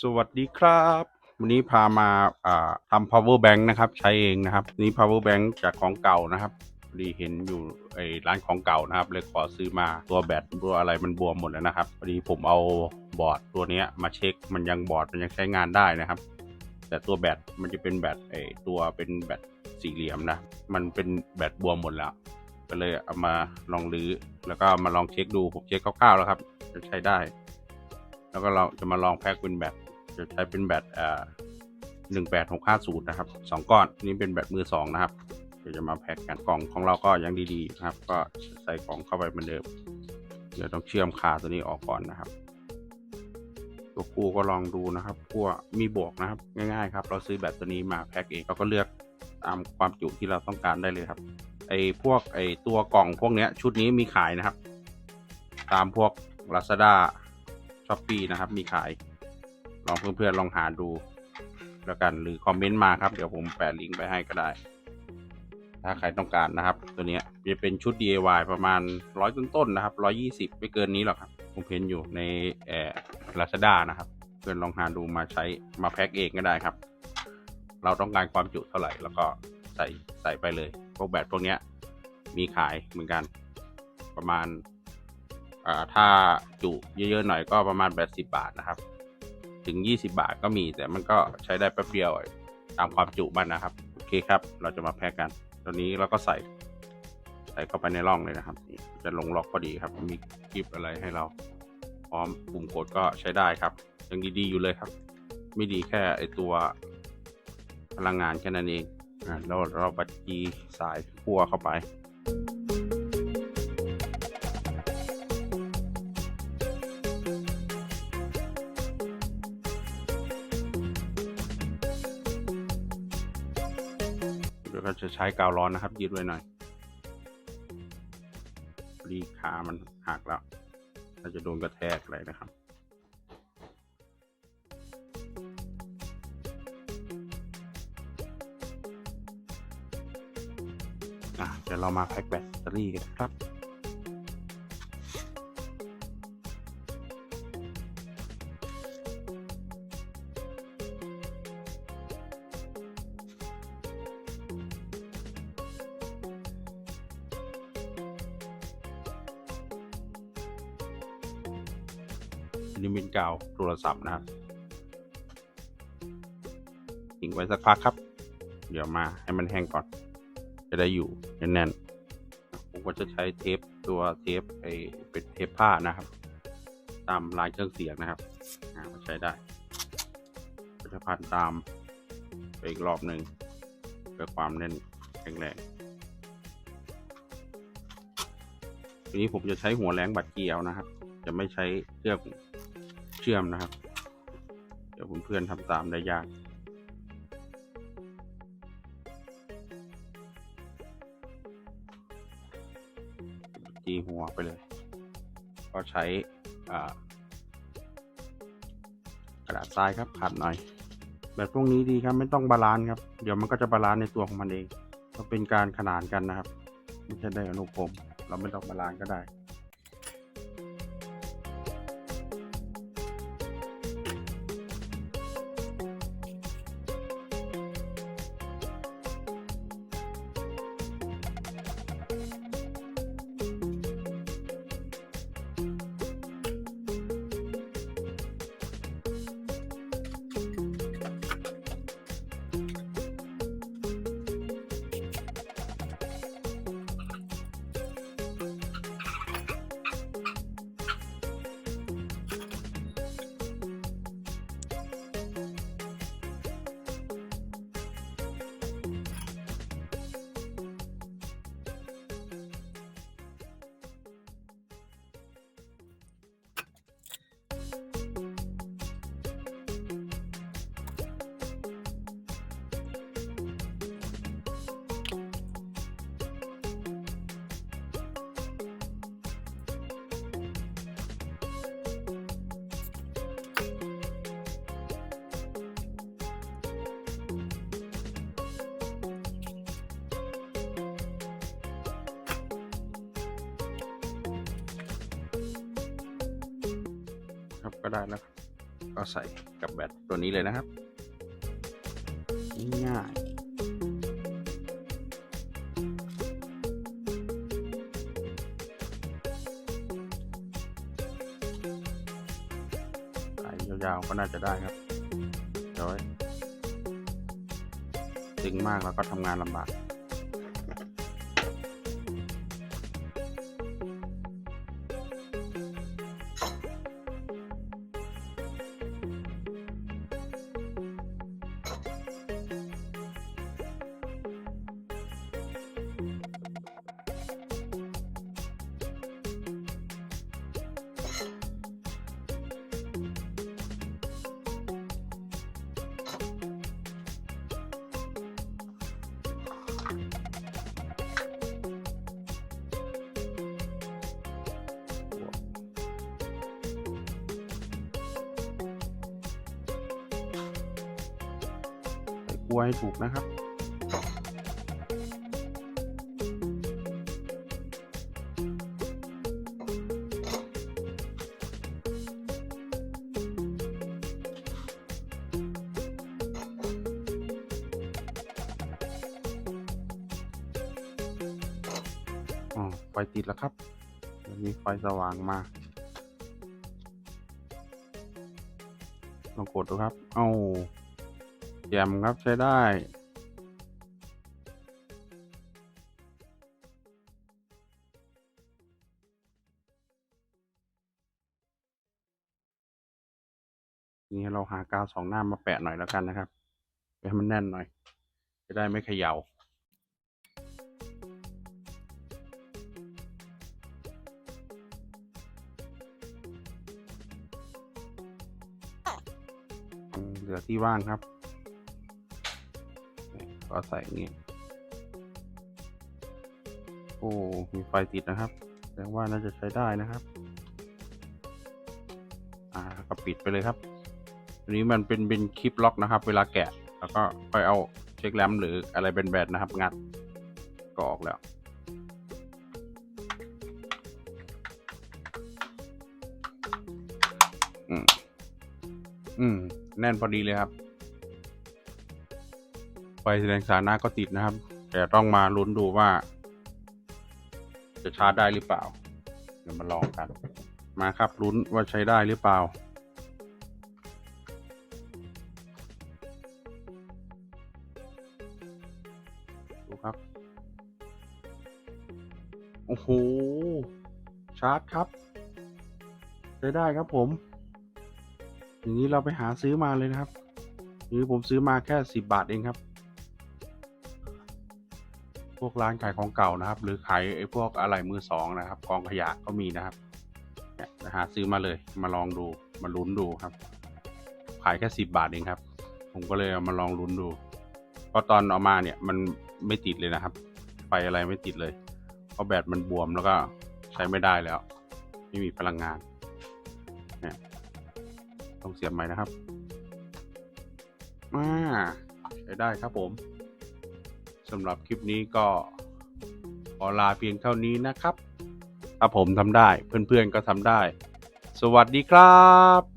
สวัสดีครับ วันนี้พามาทำ power bank นะครับ ใช้เองนะครับ นี่ power bank จากของเก่านะครับพอดีเห็นอยู่ไอ้ร้านของเก่านะครับ เลยขอซื้อมาตัวแบตตัวอะไรมันบวมหมดแล้วนะครับพอดีผมเอาบอร์ดตัวนี้มาเช็คมันยังบอร์ดมันยังใช้งานได้นะครับ แต่ตัวแบตมันจะเป็นแบตไอ้ตัวเป็นแบตสี่เหลี่ยมนะมันเป็นแบตบวมหมดแล้ว ก็เลยเอามาลองรื้อแล้วก็มาลองเช็คดูผมเช็คคร่าวๆแล้วครับจะใช้ได้ แล้วก็เราจะมาลองแพ็คเป็นแบต จะใช้เป็นแบตอ่าหนึ่งแปดหกห้าศูนย์นะครับสองก้อนนี่เป็นแบตมือสองนะครับเดี๋ยวจะมาแพ็คกันกล่องของเราก็ยังดีๆนะครับ ก็ใส่ของเข้าไปเหมือนเดิมเดี๋ยวต้องเชื่อมคาตัวนี้ออกก่อนนะครับ ตัวคู่ก็ลองดูนะครับขั้วมีบวกนะครับ ง่ายๆครับ เราซื้อแบตตัวนี้มาแพ็คเองเราก็เลือกตามความจุที่เราต้องการได้เลยครับไอ้พวกไอ้ตัวกล่องพวกเนี้ย ชุดนี้มีขายนะครับ ตามพวก Lazada ช้อปปีนะครับ มีขาย ลองเพื่อนๆลองหาดูแล้วกันหรือคอมเมนต์มาครับ เดี๋ยวผมแปะลิงก์ไปให้ก็ได้ ถ้าใครต้องการนะครับ ตัวนี้จะเป็นชุด DIY ประมาณร้อยต้นๆนะครับร้อยี่สิบไม่เกินนี้หรอกครับ ผมเห็นอยู่ในแอร์ลาซาด้านะครับ เพื่อนลองหาดูมาใช้มาแพ็คเองก็ได้ครับ เราต้องการความจุเท่าไหร่ แล้วก็ใส่ใส่ไปเลย พวกแบตพวกนี้มีขายเหมือนกัน ประมาณถ้าจุเยอะๆหน่อยก็ประมาณ 80 บาทนะครับ ถึง 20 บาทก็มี แต่มันก็ใช้ได้แป๊บเดียวตามความจุมันนะครับ โอเคครับ เราจะมาแพ็กกันตัวนี้เราก็ใส่ ใส่เข้าไปในร่องเลยนะครับ จะลงล็อกพอดีครับ มีคลิปอะไรให้เรา พร้อมปุ่มกดก็ใช้ได้ครับยังดีๆอยู่เลยครับ ไม่ดีแค่ไอตัวพลังงานแค่นั้นเองอ่าเราเราบัดจีสายพัวเข้าไป เดี๋ยวก็จะใช้กาวร้อนนะครับยืดไว้หน่อยรีขามันหักแล้วเราจะโดนกระแทกอะไรนะครับเดี๋ยวเรามาแพ็คแบตเตอรี่กันครับ นี้เป็นกาวโทรศัพท์นะครับทิ้งไว้สักพักครับ เดี๋ยวมาให้มันแห้งก่อน จะได้อยู่แน่นๆผมก็จะใช้เทปตัวเทปไอเป็นเทปผ้านะครับ ตามลายเครื่องเสียงนะครับมาใช้ได้ก็จะพันตามไปอีกรอบหนึ่งเพื่อความแน่นแข็งแรงทีนี้ผมจะใช้หัวแรงบัดเกียวนะครับ จะไม่ใช้เครื่อง เชื่อมนะครับ เดี๋ยวเพื่อนๆทำตามได้ยากจีหัวไปเลย ก็ใช้กระดาษทรายครับขัดหน่อย แบบพวกนี้ดีครับไม่ต้องบาลานซ์ครับ เดี๋ยวมันก็จะบาลานซ์ในตัวของมันเองก็เป็นการขนานกันนะครับไม่ใช่ได้อนุกรมเราไม่ต้องบาลานซ์ก็ได้ ครับก็ได้แล้วครับ ก็ใส่กับแบตตัวนี้เลยนะครับ ง่ายสายยาวๆก็น่าจะได้ครับเดี๋ยตึงมากแล้วก็ทำงานลำบาก ใส่กล้วให้ถูกนะครับอ๋อไฟติดแล้วครับมีไฟสว่างมาลองกดดูครับ เอา แจมครับใช้ได้ นี่เราหากาวสองหน้ามาแปะหน่อยแล้วกันนะครับให้มันแน่นหน่อย จะได้ไม่เขยา่าเหลือที่ว่างครับ ก็ใส่อย่างนี้โอ้ มีไฟติดนะครับ แสดงว่าน่าจะใช้ได้นะครับ อ่าก็ปิดไปเลยครับอันนี้มันเป็นเป็นคลิปล็อกนะครับ เวลาแกะ แล้วก็ค่อยเอาเช็คแรมหรืออะไรเป็นแบนๆนะครับ งัดก็ออกแล้ว อืม อืม แน่นพอดีเลยครับ ไฟแสดงสถานะก็ติดนะครับ แต่ต้องมาลุ้นดูว่า จะชาร์จได้หรือเปล่า เดี๋ยวมาลองกัน มาครับลุ้นว่าใช้ได้หรือเปล่า ดูครับ โอ้โห ชาร์จครับ ใช้ได้ครับผม อย่างนี้เราไปหาซื้อมาเลยนะครับนี่ผมซื้อมาแค่สิบบาทเองครับ พวกร้านขายของเก่านะครับ หรือขายไอ้พวกอะไหล่มือสองนะครับกองขยะก็มีนะครับเนี่ยหาซื้อมาเลยมาลองดูมาลุ้นดูครับ ขายแค่สิบบาทเองครับ ผมก็เลยเอามาลองลุ้นดูเพราะตอนเอามาเนี่ยมันไม่ติดเลยนะครับ ไฟอะไรไม่ติดเลยเพราะแบตมันบวมแล้วก็ใช้ไม่ได้แล้ว ไม่มีพลังงานเนี่ยต้องเสียบใหม่นะครับมาใช้ได้ครับผม สำหรับคลิปนี้ก็ขอลาเพียงเท่านี้นะครับ ถ้าผมทำได้เพื่อนๆก็ทำได้ สวัสดีครับ